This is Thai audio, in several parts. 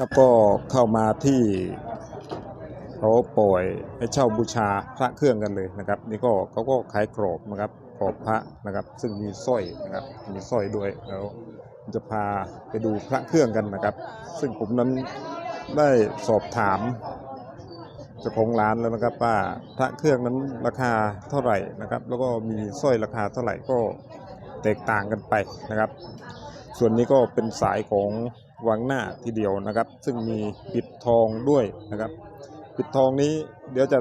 แล้วก็เข้ามาที่เขาปล่อยให้เช่าบูชาพระเครื่องกันเลยนะครับ นี่ก็เขาก็ขายกรอบนะครับกรอบพระนะครับ ซึ่งมีสร้อยนะครับมีสร้อยด้วยแล้วจะพาไปดูพระเครื่องกันนะครับ ซึ่งผมนั้นได้สอบถามจ้าของร้านแล้วนะครับว่าพระเครื่องนั้นราคาเท่าไหร่นะครับ แล้วก็มีสร้อยราคาเท่าไหร่ก็แตกต่างกันไปนะครับ ส่วนนี้ก็เป็นสายของ วังหน้าทีเดียวนะครับ ซึ่งมีปิดทองด้วยนะครับ ปิดทองนี้เดี๋ยวจะ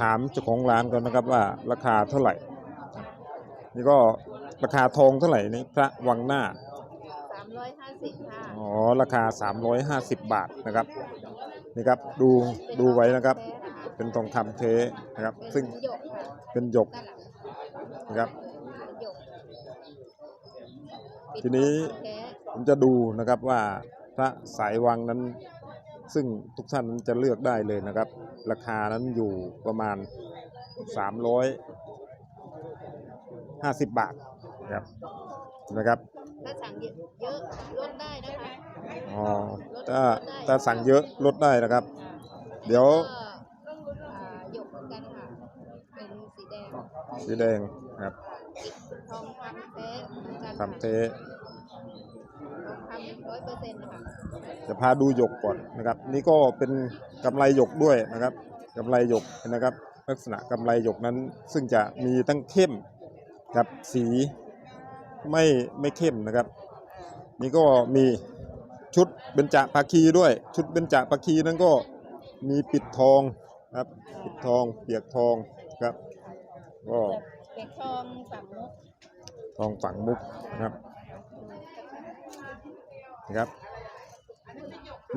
ถามเจ้าของร้านก่อนนะครับว่าราคาเท่าไหร่ นี่ก็ราคาทองเท่าไหร่นี่พระวังหน้าสามร้อยห้าสิบค่ะอ๋อราคา 350 บาทนะครับนี่ครับดูดูไว้นะครับ เป็นทองคำเทนะครับเป็ซึ่งนหยกค่ะเป็นหยกด้านหลังนะครับเป็นหยกทีนี้ปิดทองคำแท้ผมจะดูนะครับว่าพ ระสายวังนั้น ซึ่งทุกท่านนั้นจะเลือกได้เลยนะครับ ราคานั้นอยู่ประมาณ 350 บาทนะครับนะครับถ้าสั่งเยอะเยอะลดได้นะคะอ๋อถ้าถ้าสั่งเยอะลดได้นะครับ เดี๋ยวก็อ่าหยกเหมือนกันค่ะเป็นสีแดงสีแดงนะครับปิดทองคำแท้เหมือนกันทำเท ทองคำร้อยเปอร์เซ็นต์ค่ะจะพาดูหยกก่อนนะครับ นี่ก็เป็นกำไรหยกด้วยนะครับกำไรหยกนะครับ ลักษณะกำไรหยกนั้น ซึ่งจะมีทั้งเข้มกับสีไม่ไม่เข้มนะครับ นี่ก็มีชุดเบญจภาคีด้วย ชุดเบญจภาคีนั้นก็มีปิดทองครับ ปิดทองเปียกทองครับก็เก็บทองฝั่งมุกทองฝังมุกนะครับ นะครับ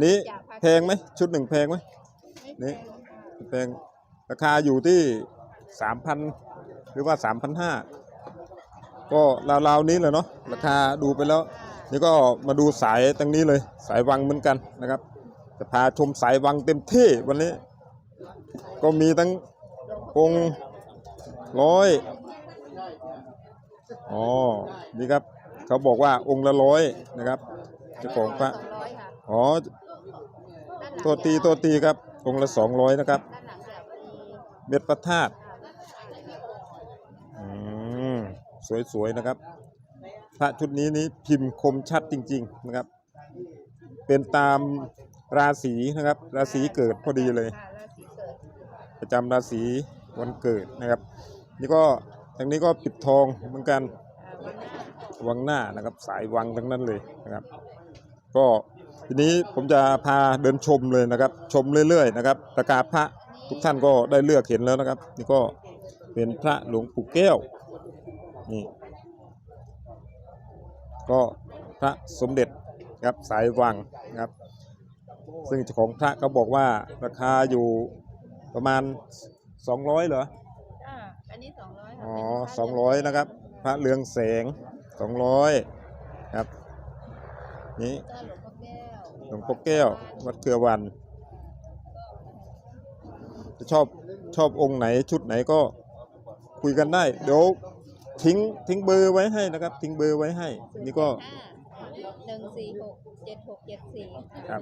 นี้แพงไหมชุดหนึ่งแพงไหมนี่แพงราคาอยู่ที่สามพันหรือว่าสามพันห้าก็ราวๆนี้เลยเนาะราคาดูไปแล้ว นี่ก็มาดูสายตรงนี้เลยสายวังเหมือนกันนะครับ จะพาชมสายวังเต็มที่วันนี้ ก็มีทั้งองค์ร้อยอ๋อนี่ครับเขาบอกว่าองค์ละร้อยนะครับ เจ้าของพระ สองร้อยค่ะอ๋อ ด้านหลังตัวตีตัวตีครับองค์ละสองร้อยนะครับ ด้านหลังจะมีเม็ดประทาดอืมสวยๆนะครับ พระชุดนี้นี้พิมพ์คมชัดจริง ๆนะครับ เป็นตามราศีนะครับ ราศีเกิดพอดีเลย ค่ะราศีเกิดประจำราศีวันเกิดนะครับ นี่ก็ทางนี้ก็ปิดทองเหมือนกัน อ่าวันหน้า วังหน้านะครับ สายวังทั้งนั้นเลยนะครับ ก็ทีนี้ผมจะพาเดินชมเลยนะครับ ชมเรื่อยๆนะครับประกาศพระทุกท่านก็ได้เลือกเห็นแล้วนะครับ นี่ก็เป็นพระหลวงปู่แก้วนี่ก็พระสมเด็จครับสายวังนะครับ ซึ่งเจ้าของพระเขาบอกว่าราคาอยู่ประมาณ 200 เหรออ่าอันนี้สองร้อยอ๋อสองร้อยนะครับ พระเรืองแสงสองร้อยครับ นี่ก็หลวงพ่อแก้วหลวงพ่อแก้ว วัดเครือวันจะชอบชอบองค์ไหนชุดไหนก็คุยกันได้ เดี๋ยวทิ้งทิ้งเบอร์ไว้ให้นะครับ ทิ้งเบอร์ไว้ให้ นี่ก็ห้าหนึ่งสี่หกเจ็ดหกเจ็ดสี่ครับ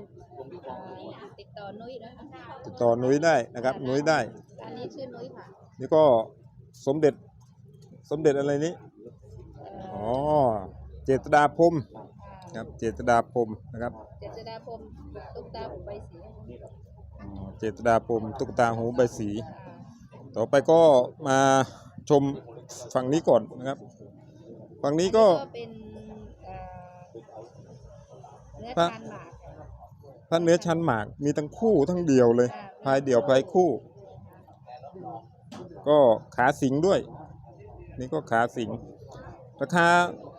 อ่าติดต่อนุ้ยนะคะติดต่อนุ้ยได้นะครับนุ้ยได้ อันนี้ชื่อนุ้ยค่ะ นี่ก็สมเด็จสมเด็จอะไรนี้เอ่อ๋ออเจษฎาพรหมอ่า ครับ เจษฎาพรหมนะครับเจษฎาพรหมตุ๊กตาอุใบสีอ๋อเจษฎาพรหมตุ๊กตาหูใบสี ต่อไปก็มาชมฝั่งนี้ก่อนนะครับ ฝั่งนี้ก็เป็นเอ่อเนื้อพระทานหมากพระเนื้อชั้นหมากมีทั้งคู่ทั้งเดียวเลยพายเดี่ยวพายคู่ ก็ขาสิงด้วย นี่ก็ขาสิงราคา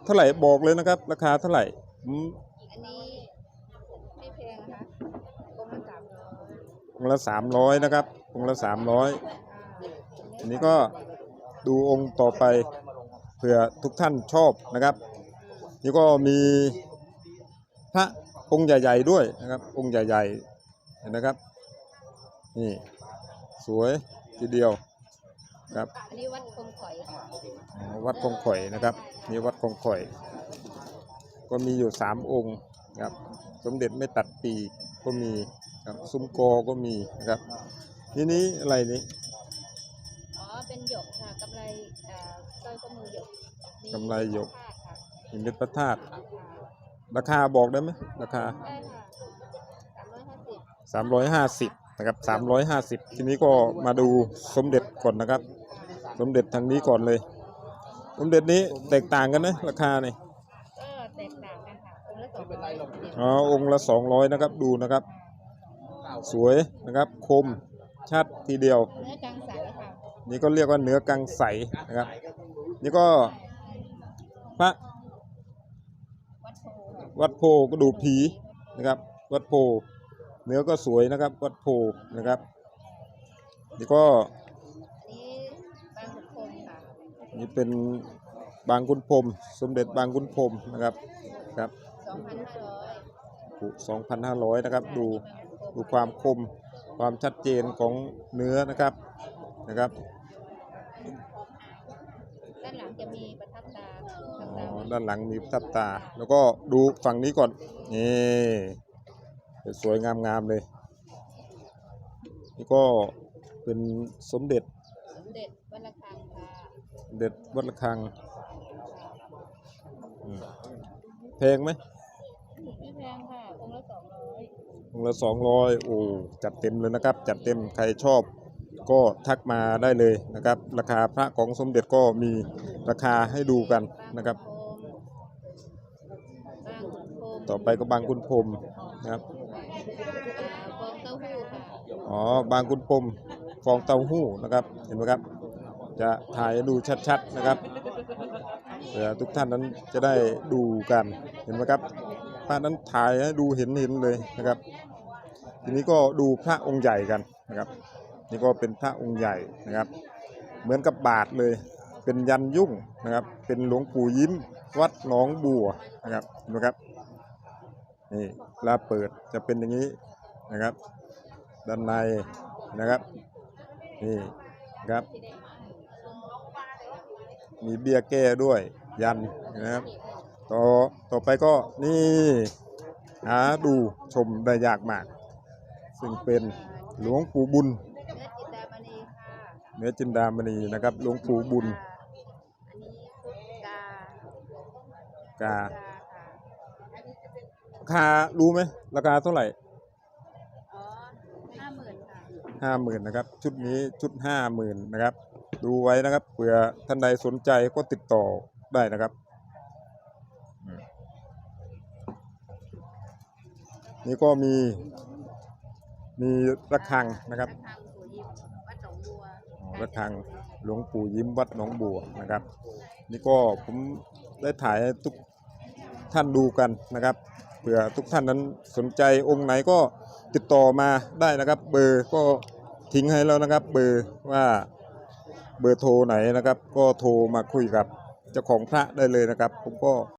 เท่าไหร่บอกเลยนะครับ ราคาเท่าไหร่ ผมอันนี้ไม่แพงนะคะกลมละสามร้อยองค์ละสามร้อยนะครับ องค์ละสามร้อยอ่าอันนี้ก็ดูองค์ต่อไปเผื่อทุกท่านชอบนะครับ นี่ก็มีพระองค์ใหญ่ ๆ ด้วยนะครับ องค์ใหญ่ๆเห็นนะครับ นี่สวยทีเดียวครับอันนี้วัดคงข่อยค่ะอ๋อวัดคงข่อยนะครับนี่วัดคงข่อย ก็มีอยู่สามองค์ครับ สมเด็จไม่ตัดปีกก็มีครับซุ้มกอก็มีนะครับทีนี้อะไรนี่อ๋อเป็นหยกค่ะกำไรเอ่อสร้อยข้อมือหยกมีกำไรหยกผ้าค่ะมีเม็ดพระธาตุค่ะราคาบอกได้ไหมราคา ได้ค่ะสามร้อยห้าสิบ350นะครับ350 ทีนี้ก็มาดูสมเด็จก่อนนะครับ สมเด็จทางนี้ก่อนเลย สมเด็จนี้แตกต่างกันนะราคาเนี่ย ก็แตกต่างกันค่ะองค์ละสองร้ อยอ๋อองค์ละ 200 นะครับดูนะครับ สวยนะครับคมชัดทีเดียว เนื้อกลางใสค่ะนี่ก็เรียกว่าเนื้อกังใสนะครับ นี่ก็พระวัดโพค่ะวัดโพก็ดูผีนะครับ วัดโพเนื้อก็สวยนะครับ วัดโพนะครับ นี่ก็อันนี้บางขุนพรหมค่ะนี่เป็นบางคุณพรหมสมเด็จบางคุณพรหมนะครับครับ สองพันห้าร้อย 2,500 นะครับ ดูดูความคมความชัดเจนของเนื้อนะครับนะครับด้านหลังจะมีประทับตาประทับอ๋ตาอด้านหลังมีทับตา แล้วก็ดูฝั่งนี้ก่อนนี่สวยๆงามๆเลย นี่ก็เป็นสมเด็จสมเด็จวัดระฆังค่ะสมเด็จวัดระฆังอืมแพงไหมไม่แพงค่ะ องค์ละสองร้อย องละสองร้อยโอ้จัดเต็มเลยนะครับ จัดเต็มใครชอบก็ทักมาได้เลยนะครับ ราคาพระของสมเด็จก็มีราคาให้ดูกันนะครับ ต่อไปก็บางคุณพรมนะครับอ๋อบางคุณพรมฟองเต้าหู้นะครับ เห็นไหมครับ จะถ่ายดูชัดๆนะครับเผื่อทุกท่านนั้นจะได้ดูกันเห็นไหมครับ พระนั้นถ่ายให้ดูเห็นเห็นเลยนะครับ ทีนี้ก็ดูพระองค์ใหญ่กันนะครับ นี่ก็เป็นพระองค์ใหญ่นะครับ เหมือนกับบาทเลย เป็นยันยุ่งนะครับ เป็นหลวงปู่ยิ้มวัดหนองบัวนะครับเห็นไหมครับนี่ลาเปิดจะเป็นอย่างนี้นะครับ ด้านในนะครับนี่ครับมีเบี้ยแก้ด้วยยันนะครับ ต่อต่อไปก็นี่หาดูชมได้ยากมาก ซึ่งเป็นหลวงปู่บุญเนื้อจินดามณีค่ะเนื้อจินดามณีนะครับหลวงปู่บุญกากากาค่ะราคารู้ไหมราคาเท่าไหร่ห้าหมื่นห้าหมื่นนะครับ ชุดนี้ชุดห้าหมื่นนะครับ ดูไว้นะครับเผื่อท่านใดสนใจก็ติดต่อได้นะครับอืม นี่ก็มี มีระฆังนะครับระฆังปู่ยิ้มวัดหนองบัวอ๋อระฆังหลวงปู่ยิ้มวัดหนองบัวนะครับ นี่ก็ผมได้ถ่ายให้ทุกท่านดูกันนะครับเผื่อทุกท่านนั้นสนใจองค์ไหนก็ติดต่อมาได้นะครับ เบอร์ก็ทิ้งให้แล้วนะครับ เบอร์ว่าเบอร์โทรไหนนะครับ ก็โทรมาคุยกับเจ้าของพระได้เลยนะครับ ผมก็